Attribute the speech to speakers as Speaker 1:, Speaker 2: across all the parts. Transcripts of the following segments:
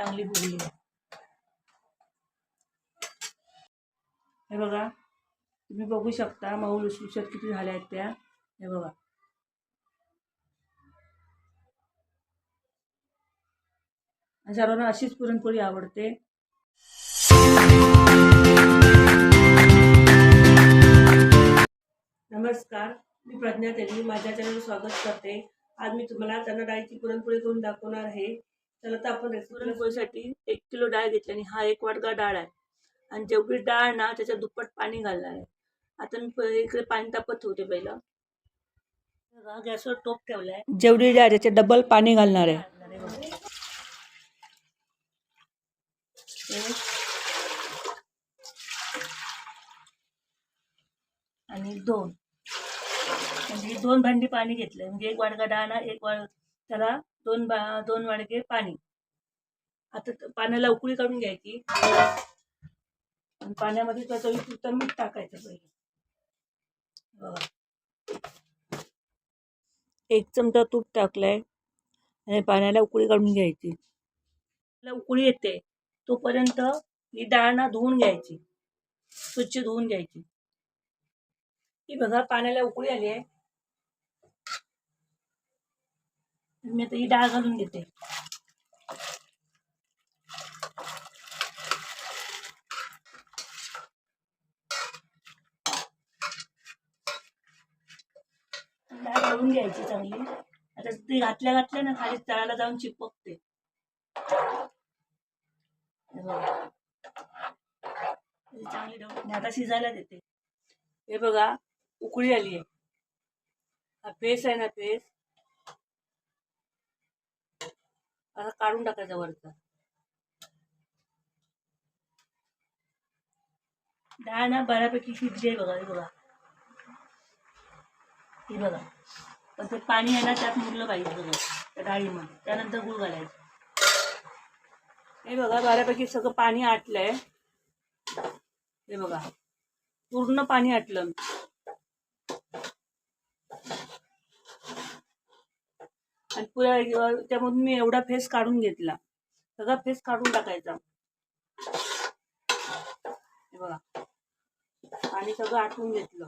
Speaker 1: चांगली फुगली आहे हे बघा तुम्ही बघू शकता मऊ लुसलुसत किती झाल्या आहेत त्या. हे बघा. आणि सर्वांना अशीच पुरणपोळी आवडते. नमस्कार मी प्रज्ञा तेली माझ्या चॅनलवर स्वागत करते. आज मी तुम्हाला चणा डाळीची पुरणपोळी करून दाखवणार आहे. चला तर आपण पुरणपोळीसाठी एक किलो डाळ घेतली आणि हा एक वाटका डाळ आहे. आणि जेवढी डाळ ना त्याच्यात दुप्पट पाणी घालणार आहे. आता मी इकडे पाणी तापत ठेवते पहिलं. गॅसवर टोप ठेवलाय. जेवढी डाळ त्याच्यात डबल पाणी घालणार आहे. आणि दोन. म्हणजे दोन भांडी पाणी घेतलंय. म्हणजे एक वाडका डाळ ना एक वाड त्याला दोन बा दोन वाडके पाणी. आता पाण्याला उकळी काढून घ्यायची. आणि पाण्यामध्ये त्या चवीपुरतं मीठ टाकायचं पहिले. एक चमचा तूप टाकलाय. आणि पाण्याला उकळी काढून घ्यायची. उकळी येते तोपर्यंत ही डाळ ना धुवून घ्यायची. स्वच्छ धुवून घ्यायची. ही बघा पाण्याला उकळी आली आहे. मी आता ही डाळ घालून घेते. डाळ घालून घ्यायची चांगली. आता ती घातल्या घातल्या ना खाली तळाला जाऊन चिपकते. चांगली डाळ आता शिजायला देते. हे बघा उकळी आली आहे हा फेस आहे ना फेस असा काढून टाकायचा वरचा डाळ ना बऱ्यापैकी शिजली आहे बघा हे बघा. हे बघा. पण ते पाणी आहे ना त्यात मुरलं पाहिजे बघा. त्या डाळीमध्ये. त्यानंतर गुळ घालायचं. हे बघा बऱ्यापैकी सगळं पाणी आटलंय. हे बघा. पूर्ण पाणी आटलं. आणि पुऱ्या त्यामधून मी एवढा फेस काढून घेतला. सगळा फेस काढून टाकायचा. बघा. आणि सगळं आटवून घेतलं.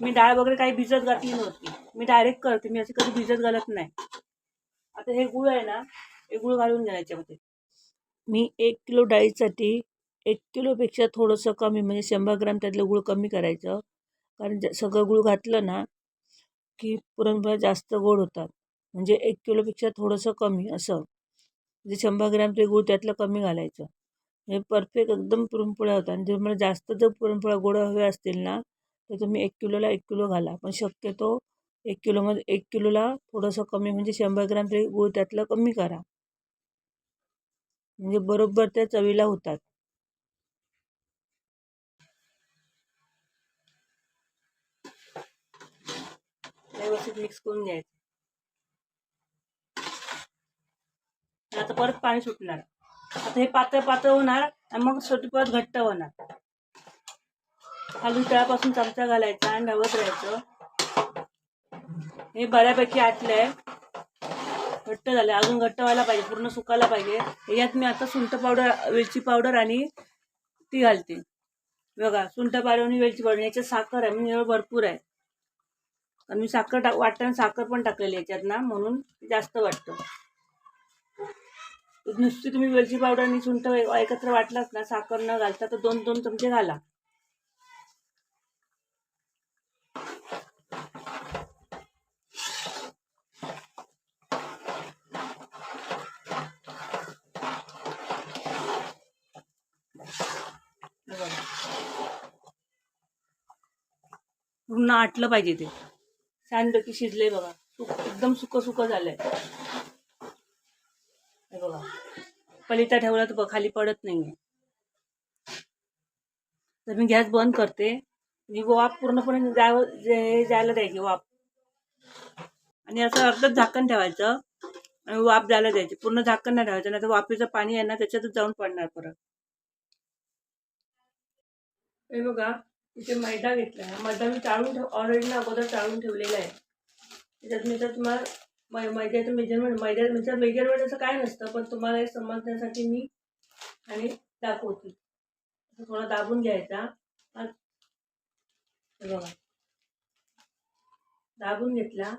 Speaker 1: मी डाळ वगैरे काही भिजत घातली नव्हती. मी डायरेक्ट करते. मी असे कधी भिजत घालत नाही. आता हे गुळ आहे ना हे गुळ घालून घ्या याच्यामध्ये मी एक किलो डाळीसाठी एक किलोपेक्षा थोडंसं कमी म्हणजे शंभर ग्राम त्यातलं गुळ कमी करायचं. कारण ज- सगळं गुळ घातलं ना की पुरणपोळ्या जास्त गोड होतात. म्हणजे एक किलोपेक्षा थोडंसं कमी असं. म्हणजे शंभर ग्रॅम ते गूळ त्यातलं कमी घालायचं. म्हणजे परफेक्ट एकदम पुरणपोळ्या होतात. आणि तुम्हाला जास्त जर पुरणपोळ्या गोड हव्या असतील ना तर तुम्ही एक किलोला एक किलो घाला. पण शक्यतो एक किलोमध्ये एक किलोला थोडंसं कमी म्हणजे शंभर ग्रॅम ते गूळ त्यातलं कमी करा. म्हणजे बरोबर त्या चवीला होतात. व्यवस्थित मिक्स करून घ्यायचं. आता परत पाणी सुटणार. आता हे पातळ पातळ होणार आणि मग शेवटी परत घट्ट होणार. खालून तळापासून चमचा घालायचा आणि ढवत राहायचं. हे बऱ्यापैकी आटलंय. घट्ट झालंय. अजून घट्ट व्हायला पाहिजे. पूर्ण सुकायला पाहिजे. यात मी आता सुंठ पावडर वेलची पावडर आणि ती घालते. बघा सुंठ पावडर आणि वेलची पावडर. याच्यात साखर आहे. म्हणजे भरपूर आहे. आणि मी साखर टाक वाटताना साखर पण टाकलेली आहे याच्यात ना म्हणून जास्त वाटतं. नुसती तुम्ही वेलची पावडर आणि सुंठ एकत्र वाटलात ना साखर न घालता तर दोन दोन चमचे घाला. पूर्ण आटलं पाहिजे ते. छानपैकी शिजले बघा. सुक एकदम सुक सुक झालंय. हे बघा. पलिता ठेवला तर खाली पडत नाहीये. तर मी गॅस बंद करते. मी वाफ पूर्णपणे जाव जे- जायला द्यायची वाफ. आणि असं अर्धच झाकण ठेवायचं आणि वाफ जायला द्यायची. पूर्ण झाकण नाही ठेवायचं नाही तर वाफेचं पाणी आहे ना त्याच्यातच जाऊन पडणार परत. हे बघा. इथे मैदा घेतला आहे. मैदा मी चाळून ठेव ऑलरेडी ना अगोदर चाळून ठेवलेला आहे. त्याच्यात मी तर तुम्हाला मै मैद्याचं मेजरमेंट मैद्या म्हणजे मेजरमेंट असं काय नसतं पण तुम्हाला हे समजण्यासाठी मी आणि दाखवते. असं थोडा दाबून घ्यायचा. बघा. दाबून घेतला.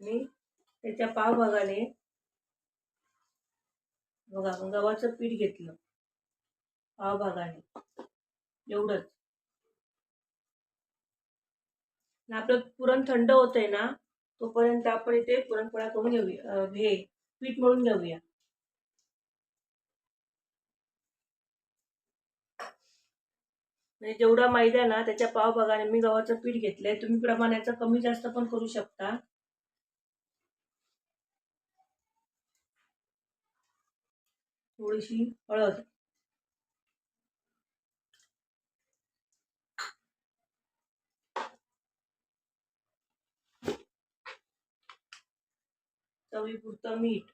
Speaker 1: आणि त्याच्या पाव भागाने बघा आपण गव्हाचं पीठ घेतलं. पाव एवढंच. आपलं पुरण थंड होतंय ना तोपर्यंत आपण इथे पुरणपोळा करून घेऊया हे पीठ मळून घेऊया. म्हणजे जेवढा मैदा ना त्याच्या पाव भागाने मी गव्हाचं पीठ घेतलंय तुम्ही प्रमाणाचं कमी जास्त पण करू शकता. थोडीशी हळद. चवीपुरतं मीठ.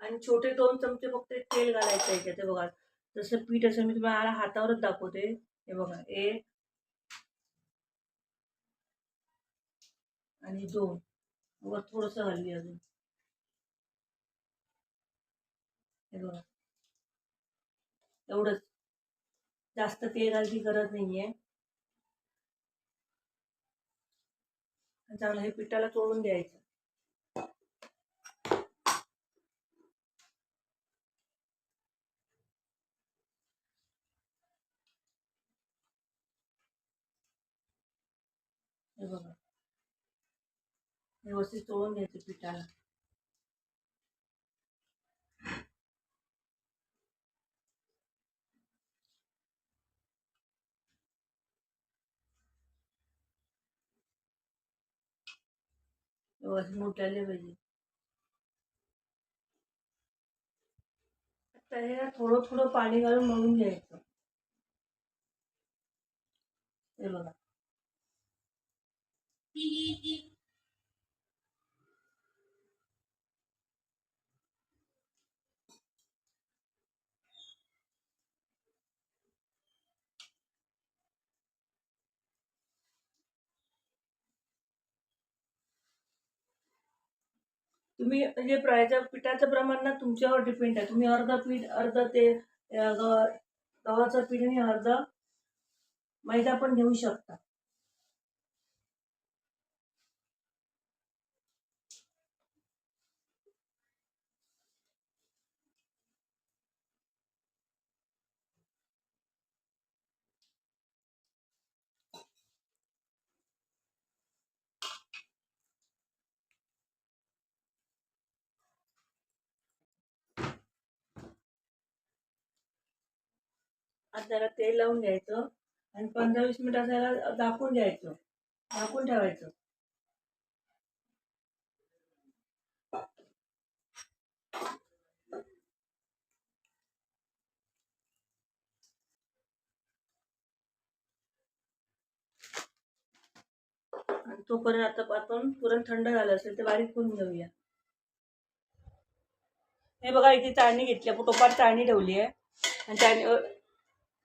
Speaker 1: आणि छोटे दोन चमचे फक्त तेल घालायचं आहे ते बघा. जसं पीठ असेल मी तुम्हाला हातावरच दाखवते. हे बघा एक आणि दोन. वर थोडस हलवी अजून. हे बघा. एवढंच. जास्त तेल गरज नाही आहे चांगलं हे पिठाला चोळून द्यायचं. हे बघा. व्यवस्थित चोळून घ्यायचं पिठाला. मोठ्याले पाहिजे आता हे थोडं थोडं पाणी घालून मळून घ्यायचं. हे बघा. तुम्ही म्हणजे प्रायच्या पिठाचं प्रमाण ना तुमच्यावर डिपेंड आहे. तुम्ही अर्ध पीठ अर्ध ते गव्हा- गव्हाचं पीठ आणि अर्ध मैदा पण घेऊ शकता. आज जरा तेल लावून घ्यायचं आणि पंधरा वीस मिनिट असायला दाखवून घ्यायचं. दाखवून ठेवायचं. आणि तोपर्यंत आता आपण पुरण थंड झालं असेल ते बारीक करून घेऊया. हे बघा इथे चाळणी घेतली आपण टोपात चाळणी ठेवली आहे. आणि चाळणी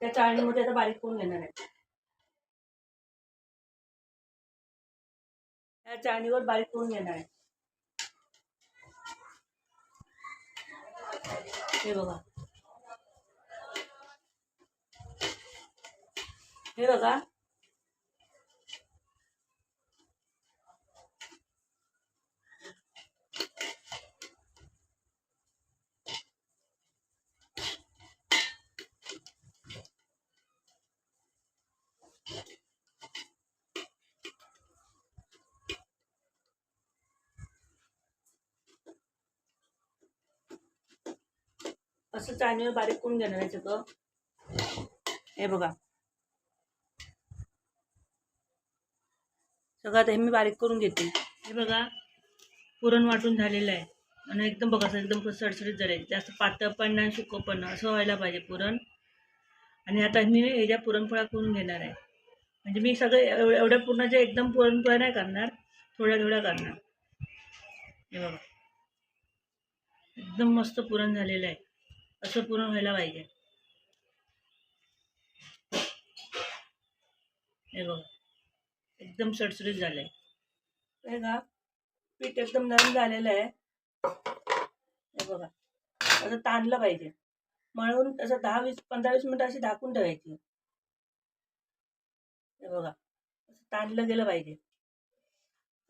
Speaker 1: त्या चाळणीमध्ये आता बारीक करून घेणार आहे या चाळणीवर बारीक करून घेणार आहे हे बघा. हे बघा. असं चाळणीवर बारीक करून घेणार आहे सगळं. हे बघा. सगळं आता हे मी बारीक करून घेते. हे बघा पुरण वाटून झालेलं आहे. आणि एकदम बघा असं एकदम सडसडीत झालं जास्त पातळ पण नाही सुकं पण नाही. असं व्हायला पाहिजे पुरण. आणि आता मी ह्याच्या पुरणपोळ्या करून घेणार आहे. म्हणजे मी सगळे एवढ्या एवढ्या पुरणाच्या एकदम पुरणपोळ्या नाही करणार. थोड्या थोड्या करणार. हे बघा. एकदम मस्त पुरण झालेलं आहे. असं पूर्ण व्हायला पाहिजे. हे बघा एकदम सडसडीत झालंय. हे का पीठ एकदम नरम झालेलं आहे. हे बघा असं ताणलं पाहिजे. मळून असं दहा वीस पंधरा वीस मिनिटं अशी झाकून ठेवायची. हे बघा असं ताणलं गेलं पाहिजे.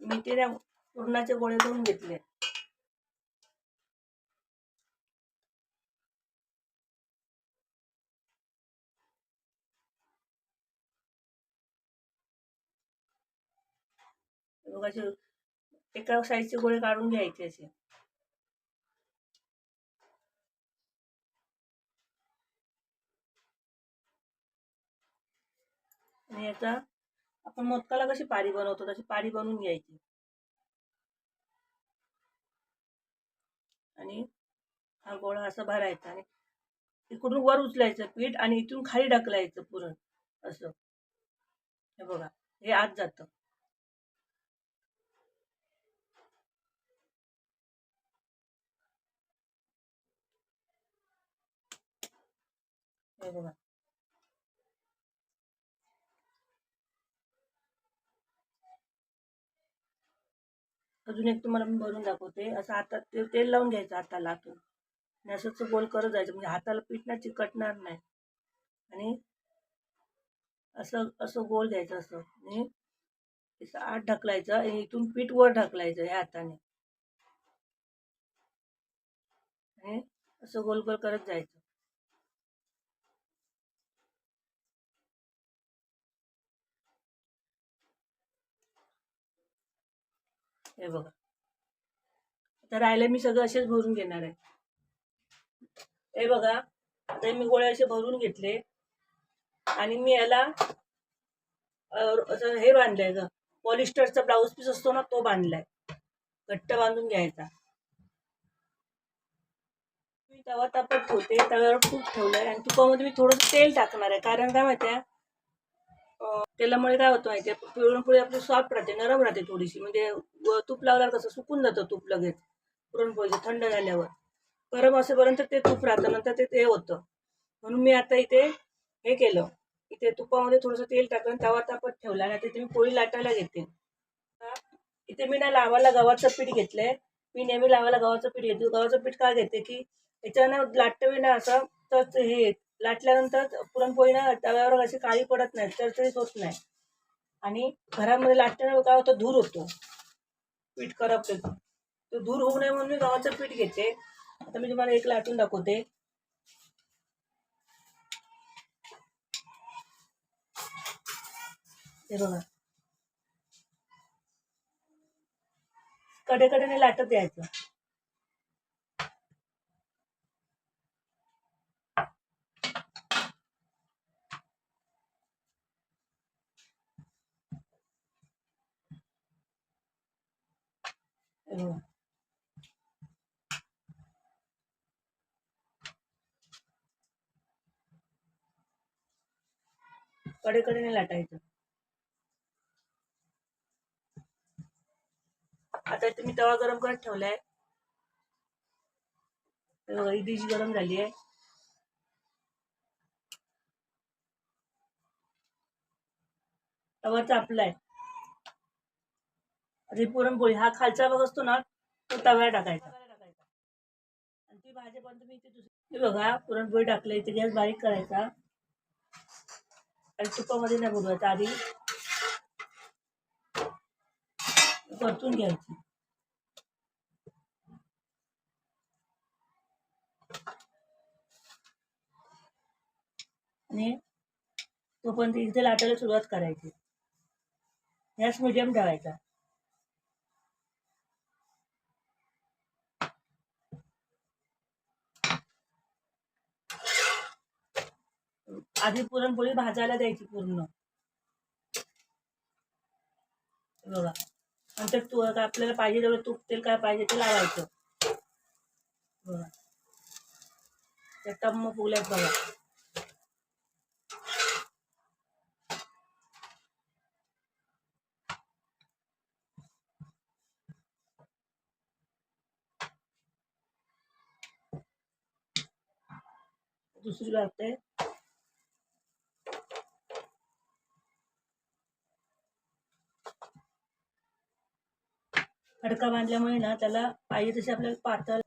Speaker 1: मी ते पुरणाचे गोळे करून घेतले. बघा असे एका साईजचे गोळे काढून घ्यायचे असे. आणि याचा आपण मोदकाला कशी पारी बनवतो? तशी पारी बनवून घ्यायची. आणि हा गोळा असा भरायचा आणि इकडून वर उचलायचं पीठ आणि इथून खाली ढकलायचं पुरण असं. हे बघा हे आत जातं. हे बघा अजून एक तुम्हाला मी भरून दाखवते. असं हातात ते तेल लावून घ्यायचं हाताला आतून आणि असंच गोल करत जायचं. म्हणजे हाताला पीठ ना चिकटणार नाही. आणि असं असं गोल घ्यायचं असं. आणि आत ढकलायचं. आणि इथून पीठ वर ढकलायचं ह्या हाताने. आणि असं गोल गोल करत जायचं. हे बघा. आता राहिलं मी सगळं असेच भरून घेणार आहे. हे बघा आता मी गोळे असे भरून घेतले. आणि मी याला असं हे बांधलंय ग. पॉलिस्टरचा ब्लाऊज पीस असतो ना तो बांधलाय. घट्ट बांधून घ्यायचा. मी तवा तापत ठेवते. तव्यावर खूप ठेवलंय. आणि तुपामध्ये मी थोडं तेल टाकणार आहे. कारण काय माहितीये? आहे तेलामुळे काय होतं माहितीये? पुरणपोळी आपली सॉफ्ट राहते नरम राहते थोडीशी. म्हणजे तूप लावल्यावर कसं सुकून जातं तूप लगेच पुरणपोळीचं थंड झाल्यावर. गरम असेपर्यंत ते तूप राहतं नंतर ते ते होतं. म्हणून मी आता इथे हे केलं. इथे तुपामध्ये थोडंसं तेल टाकलं तवा तापत ठेवला. आणि आता इथे मी पोळी लाटायला घेते. इथे मी ना लावायला गव्हाचं पीठ घेतलंय. मी नेहमी लावायला गव्हाचं पीठ घेते. गव्हाचं पीठ का घेते? की याच्यानं लाटवे ना असं तर हे लाटल्यानंतर पुरणपोळीनं तव्यावर अशी काळी पडत नाही चरचरीत होत नाही. आणि घरामध्ये लाटल्यानं काय होतं? धूर होतो. पीठ करपते तो धूर होऊ नये म्हणून मी गव्हाचं पीठ घेते. आता मी तुम्हाला एक लाटून दाखवते. हे बघा. कडेकडेने लाटत द्यायचं कडेकडे नाही लाटायचं. आता इथे मी तवा गरम करत ठेवलाय. ही डिश गरम झाली आहे. तवा चापलाय ही पुरणपोळी हा खालचा भाग असतो ना तो तव्यावर टाकायचा. आणि ती पण मी इथे दुसरी बघा पुरणपोळी टाकलं इथे गॅस बारीक करायचा. आणि तुपामध्ये नाही बुडवायचा आधी. परतून घ्यायची. आणि तोपर्यंत इथे लाटायला सुरुवात करायची. गॅस मिडियम ठेवायचा. आधी पुरणपोळी भाजायला द्यायची पूर्ण. बघा नंतर तू आपल्याला पाहिजे तेवढं तूप तेल काय पाहिजे ते लावायचं. बघा त्या टम्म फुगल्यात बघा. दुसरी लागते खडका बांधल्यामुळे ना त्याला पाहिजे तसे आपल्याला पातळ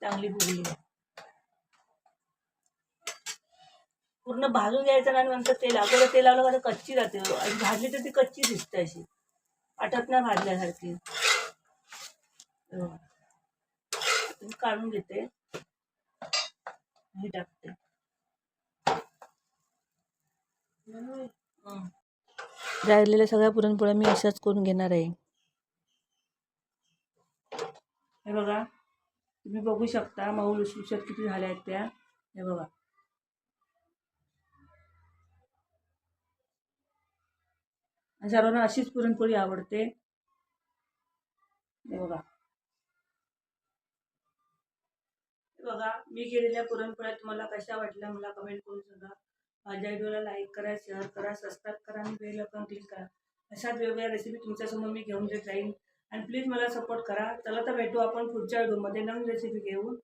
Speaker 1: चांगली फुगली पूर्ण भाजून घ्यायचं ना आणि नंतर तेल अगोदर तेल लावलं का कच्ची जाते. आणि भाजली तर ती कच्ची दिसते अशी. आटत नाही भाजल्यासारखी. काढून घेते. मी टाकते. हं. राहिलेल्या सगळ्या पुरणपोळ्या मी अशाच करून घेणार आहे. हे बघा तुम्ही बघू शकता मऊ लुसलुशीत किती झाल्या आहेत त्या. हे बघा. आणि सर्वांना अशीच पुरणपोळी आवडते. हे बघा. बघा मी केलेल्या पुरणपोळ्या तुम्हाला कशा वाटल्या मला कमेंट करून सांगा. माझ्या व्हिडिओला लाईक करा शेअर करा सबस्क्राईब करा आणि बेल आयकॉन क्लिक करा. अशाच वेगवेगळ्या रेसिपी तुमच्यासमोर मी घेऊन देत राहीन आणि प्लीज मला सपोर्ट करा. चला तर भेटू आपण पुढच्या व्हिडिओमध्ये नवीन रेसिपी घेऊन.